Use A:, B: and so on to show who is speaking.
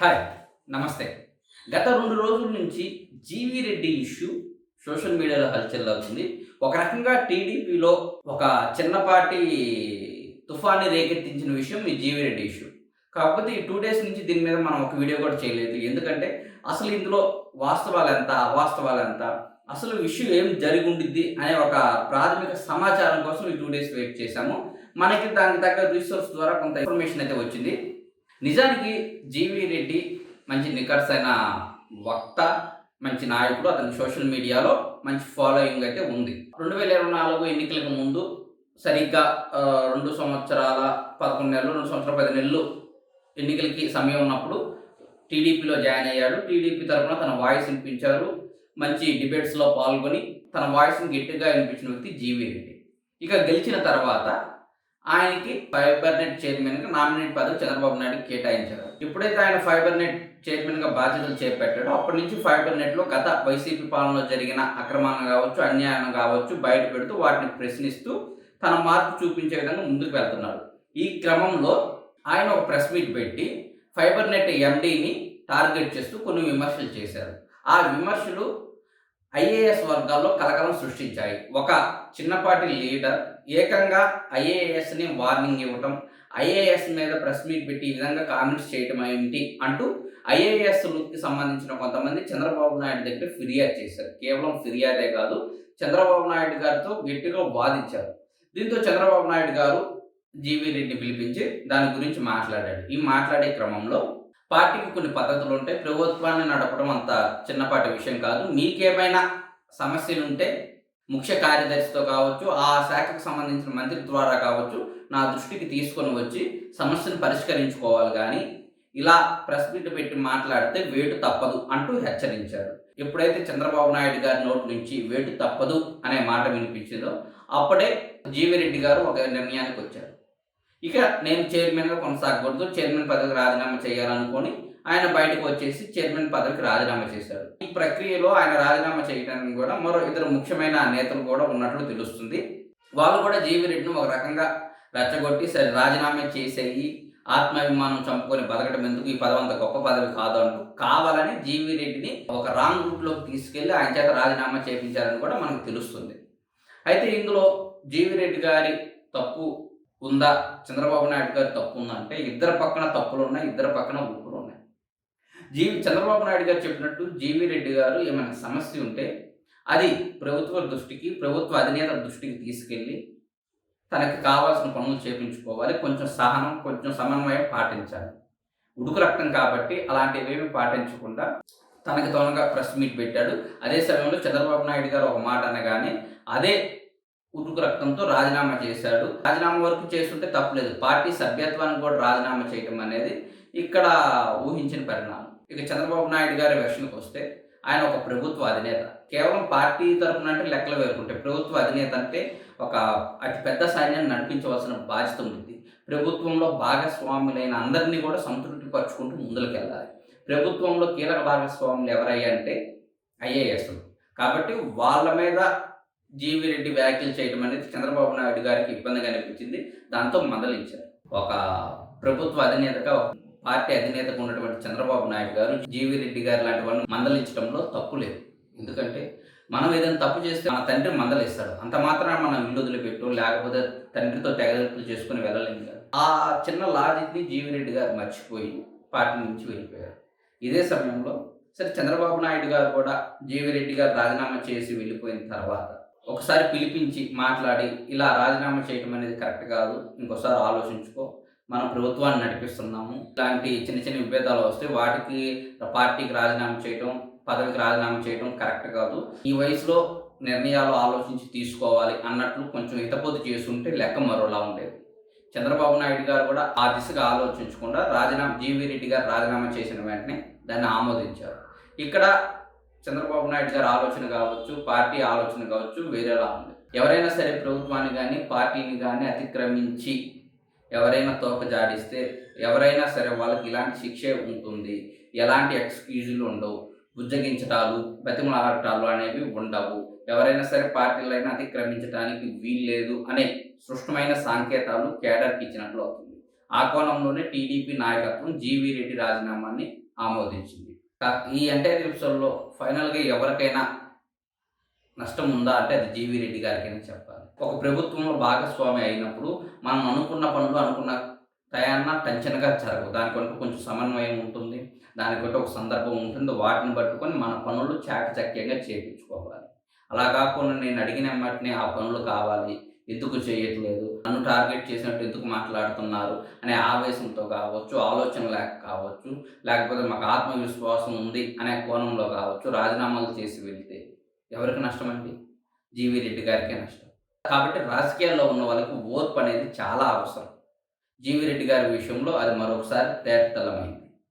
A: Hi నమస్తే. గత రెండు రోజుల నుంచి జీవి రెడ్డి ఇష్యూ సోషల్ మీడియాలో హల్చల్ అవుతుంది ఒక రకంగా టీడీపీలో ఒక చిన్నపాటి తుఫాన్ని రేకెత్తించిన విషయం ఈ జీవి రెడ్డి ఇష్యూ. కాకపోతే ఈ టూ డేస్ నుంచి దీని మీద మనం ఒక వీడియో కూడా చేయలేదు. ఎందుకంటే అసలు ఇందులో వాస్తవాలు ఎంత అవాస్తవాలు ఎంత అసలు ఇష్యూ ఏం జరిగి ఉండిద్ది అనే ఒక ప్రాథమిక సమాచారం కోసం ఈ టూ డేస్ వెయిట్ చేశాము. మనకి దానికి తగ్గ రీసోర్స్ ద్వారా కొంత ఇన్ఫర్మేషన్ అయితే వచ్చింది. నిజానికి జీవి రెడ్డి మంచి నికర్స్ అయిన వక్త మంచి నాయకుడు అతని సోషల్ మీడియాలో మంచి ఫాలోయింగ్ అయితే ఉంది. రెండు వేల ఇరవై నాలుగు ఎన్నికలకు ముందు సరిగ్గా రెండు సంవత్సరాల పదకొండు నెలలు రెండు సంవత్సరాల పది నెలలు ఎన్నికలకి సమయం ఉన్నప్పుడు టీడీపీలో జాయిన్ అయ్యాడు. టీడీపీ తరఫున తన వాయిస్ వినిపించారు. మంచి డిబేట్స్లో పాల్గొని తన వాయిస్ని గట్టిగా వినిపించిన వ్యక్తి జీవి రెడ్డి. ఇక గెలిచిన తర్వాత ఆయనకి ఫైబర్ నెట్ చైర్మన్గా నామినేట్ పదవి చంద్రబాబు నాయుడు కేటాయించారు. ఎప్పుడైతే ఆయన ఫైబర్ నెట్ చైర్మన్గా బాధ్యతలు చేపట్టాడో. అప్పటి నుంచి ఫైబర్ నెట్లో గత వైసీపీ పాలనలో జరిగిన అక్రమాలను కావచ్చు అన్యాయం కావచ్చు బయట పెడుతూ వాటిని ప్రశ్నిస్తూ తన మార్పు చూపించే విధంగా ముందుకు వెళ్తున్నాడు. ఈ క్రమంలో ఆయన ఒక ప్రెస్ మీట్ పెట్టి ఫైబర్ నెట్ ఎండీని టార్గెట్ చేస్తూ కొన్ని విమర్శలు చేశారు. ఆ విమర్శలు ఐఏఎస్ వర్గాల్లో కలకలం సృష్టించాయి. ఒక చిన్నపాటి లీడర్ ఏకంగా ఐఏఎస్ని వార్నింగ్ ఇవ్వటం ఐఏఎస్ మీద ప్రెస్ మీట్ పెట్టి ఈ విధంగా కామెంట్స్ చేయటం ఏమిటి అంటూ ఐఏఎస్కి సంబంధించిన కొంతమంది చంద్రబాబు నాయుడు దగ్గర ఫిర్యాదు చేశారు. కేవలం ఫిర్యాదే కాదు చంద్రబాబు నాయుడు గారితో గట్టిగా వాదించారు. దీంతో చంద్రబాబు నాయుడు గారు జీవీ రెడ్డిని పిలిపించి దాని గురించి మాట్లాడాడు. ఈ మాట్లాడే క్రమంలో పార్టీకి కొన్ని పద్ధతులు ఉంటాయి. ప్రభుత్వాన్ని నడపడం అంత చిన్నపాటి విషయం కాదు. మీకేమైనా సమస్యలు ఉంటే ముఖ్య కార్యదర్శితో కావచ్చు ఆ శాఖకు సంబంధించిన మంత్రి ద్వారా కావచ్చు నా దృష్టికి తీసుకొని వచ్చి సమస్యను పరిష్కరించుకోవాలి కానీ ఇలా ప్రెస్ మీట్ పెట్టి మాట్లాడితే వేటు తప్పదు అంటూ హెచ్చరించారు. ఎప్పుడైతే చంద్రబాబు నాయుడు గారి నోటి నుంచి వేటు తప్పదు అనే మాట వినిపించిందో అప్పుడే జీవిరెడ్డి గారు ఒక నిర్ణయానికి వచ్చారు. ఇక నేను చైర్మన్గా కొనసాగకూడదు. చైర్మన్ పదవికి రాజీనామా చేయాలనుకొని ఆయన బయటకు వచ్చేసి చైర్మన్ పదవికి రాజీనామా చేశారు. ఈ ప్రక్రియలో ఆయన రాజీనామా చేయడానికి కూడా మరో ఇద్దరు ముఖ్యమైన నేతలు కూడా ఉన్నట్లు తెలుస్తుంది. వాళ్ళు కూడా జీవిరెడ్డిని ఒక రకంగా రెచ్చగొట్టి సరే రాజీనామా చేసేయి ఆత్మాభిమానం చంపుకొని బతకడం ఎందుకు? ఈ పదవి అంత గొప్ప పదవి కాదు అంటూ కావాలని జీవి రెడ్డిని ఒక రాంగ్ రూట్లోకి తీసుకెళ్ళి ఆయన చేత రాజీనామా చేయించారని కూడా మనకు తెలుస్తుంది. అయితే ఇందులో జీవి రెడ్డి గారి తప్పు ఉందా? చంద్రబాబు నాయుడు గారి తప్పు ఉందా అంటే ఇద్దరు పక్కన తప్పులు ఉన్నాయి ఇద్దరు పక్కన ఊపులు ఉన్నాయి జీవి చంద్రబాబు నాయుడు గారు చెప్పినట్టు జీవి రెడ్డి గారు ఏమైనా సమస్య ఉంటే అది ప్రభుత్వ దృష్టికి ప్రభుత్వ అధినేత దృష్టికి తీసుకెళ్ళి తనకు కావాల్సిన పనులు చేపించుకోవాలి. కొంచెం సహనం కొంచెం సమన్వయం పాటించాలి. ఉడుకు రక్తం కాబట్టి అలాంటివేమి పాటించకుండా తనకి తోనగా ప్రెస్ మీట్ పెట్టాడు. అదే సమయంలో చంద్రబాబు నాయుడు గారు ఒక మాట అనగానే అదే ఉరుకు రక్తంతో రాజీనామా చేశాడు. రాజీనామా వరకు చేస్తుంటే తప్పలేదు. పార్టీ సభ్యత్వానికి కూడా రాజీనామా చేయటం అనేది ఇక్కడ ఊహించిన పరిణామం. ఇక చంద్రబాబు నాయుడు గారి వెర్షన్కి వస్తే ఆయన ఒక ప్రభుత్వ అధినేత. కేవలం పార్టీ తరఫున అంటే లెక్కలు వేరుకుంటే ప్రభుత్వ అధినేత అంటే ఒక అతి పెద్ద సైన్యాన్ని నడిపించవలసిన బాధ్యత ఉంది. ప్రభుత్వంలో భాగస్వాములైన అందరినీ కూడా సంతృప్తి పరుచుకుంటూ ముందుకు వెళ్ళాలి ప్రభుత్వంలో కీలక భాగస్వాములు ఎవరయ్యా అంటే ఐఏఎస్లు కాబట్టి వాళ్ళ మీద జీవి రెడ్డి వ్యాఖ్యలు చేయడం అనేది చంద్రబాబు నాయుడు గారికి ఇబ్బందిగా అనిపించింది. దాంతో మందలించారు. ఒక ప్రభుత్వ అధినేతగా పార్టీ అధినేతగా ఉన్నటువంటి చంద్రబాబు నాయుడు గారు జీవి రెడ్డి గారు లాంటి వాళ్ళని మందలించడంలో తప్పు లేదు. ఎందుకంటే మనం ఏదైనా తప్పు చేస్తే మన తండ్రి మందలిస్తాడు. అంత మాత్రాన మనం ఇల్లు వదిలిపెట్టు లేకపోతే తండ్రితో తెగదెప్పులు చేసుకుని వెళ్ళలేము కదా. ఆ చిన్న లాజిక్ని జీవిరెడ్డి గారు మర్చిపోయి పార్టీ నుంచి వెళ్ళిపోయారు. ఇదే సమయంలో సరే చంద్రబాబు నాయుడు గారు కూడా జీవిరెడ్డి గారు రాజీనామా చేసి వెళ్ళిపోయిన తర్వాత ఒకసారి పిలిపించి మాట్లాడి ఇలా రాజీనామా చేయడం అనేది కరెక్ట్ కాదు. ఇంకోసారి ఆలోచించుకో. మనం ప్రభుత్వాన్ని నడిపిస్తున్నాము. ఇలాంటి చిన్న చిన్న విభేదాలు వస్తే వాటికి పార్టీకి రాజీనామా చేయడం పదవికి రాజీనామా చేయడం కరెక్ట్ కాదు. ఈ వయసులో నిర్ణయాలు ఆలోచించి తీసుకోవాలి అన్నట్లు కొంచెం హితపోతు చేస్తుంటే లెక్క మరోలా ఉండేది. చంద్రబాబు నాయుడు గారు కూడా ఆ దిశగా ఆలోచించకుండా రాజీనామా జీవీ రెడ్డి గారు రాజీనామా చేసిన వెంటనే దాన్ని ఆమోదించారు. ఇక్కడ చంద్రబాబు నాయుడు గారి ఆలోచన కావచ్చు పార్టీ ఆలోచన కావచ్చు వేరేలా ఉంది. ఎవరైనా సరే ప్రభుత్వాన్ని కానీ పార్టీని కానీ అతిక్రమించి ఎవరైనా తోక జాడిస్తే ఎవరైనా సరే వాళ్ళకి ఇలాంటి శిక్షే ఉంటుంది. ఎలాంటి ఎక్స్క్యూజులు ఉండవు. బుజ్జగించటాలు బతిమలాడటాలు అనేవి ఉండవు. ఎవరైనా సరే పార్టీలైనా అతిక్రమించడానికి వీల్లేదు అనే స్పష్టమైన సంకేతాలు కేడర్కి ఇచ్చినట్లు అవుతుంది. ఆ కోణంలోనే టీడీపీ నాయకత్వం జీవీ రెడ్డి రాజీనామాని ఆమోదించింది. ఈ ఎంటైర్ ఎపిసోడ్లో ఫైనల్గా ఎవరికైనా నష్టం ఉందా అంటే అది జీవీ రెడ్డి గారికైనా చెప్పాలి. ఒక ప్రభుత్వంలో భాగస్వామి అయినప్పుడు మనం అనుకున్న పనులు అనుకున్న టయాన్న టెన్షన్గా జరగవు. దానికంటూ కొంచెం సమన్వయం ఉంటుంది. దానికంటూ ఒక సందర్భం ఉంటుంది. వాటిని పట్టుకొని మన పనులు చాకచక్యంగా చేయించుకోవాలి. అలా కాకుండా నేను అడిగిన వెంటనే ఆ పనులు కావాలి. ఎందుకు చేయట్లేదు? టార్గెట్ చేసినట్టు ఎందుకు మాట్లాడుతున్నారు అనే ఆవేశంతో కావచ్చు ఆలోచన లేక కావచ్చు లేకపోతే మాకు ఆత్మవిశ్వాసం ఉంది అనే కోణంలో కావచ్చు రాజీనామాలు చేసి వెళ్తే ఎవరికి నష్టం అండి? జీవీ రెడ్డి గారికే నష్టం. కాబట్టి రాజకీయాల్లో ఉన్న వాళ్ళకి ఓర్పు అనేది చాలా అవసరం. జీవీ రెడ్డి గారి విషయంలో అది మరొకసారి తేటతలమైంది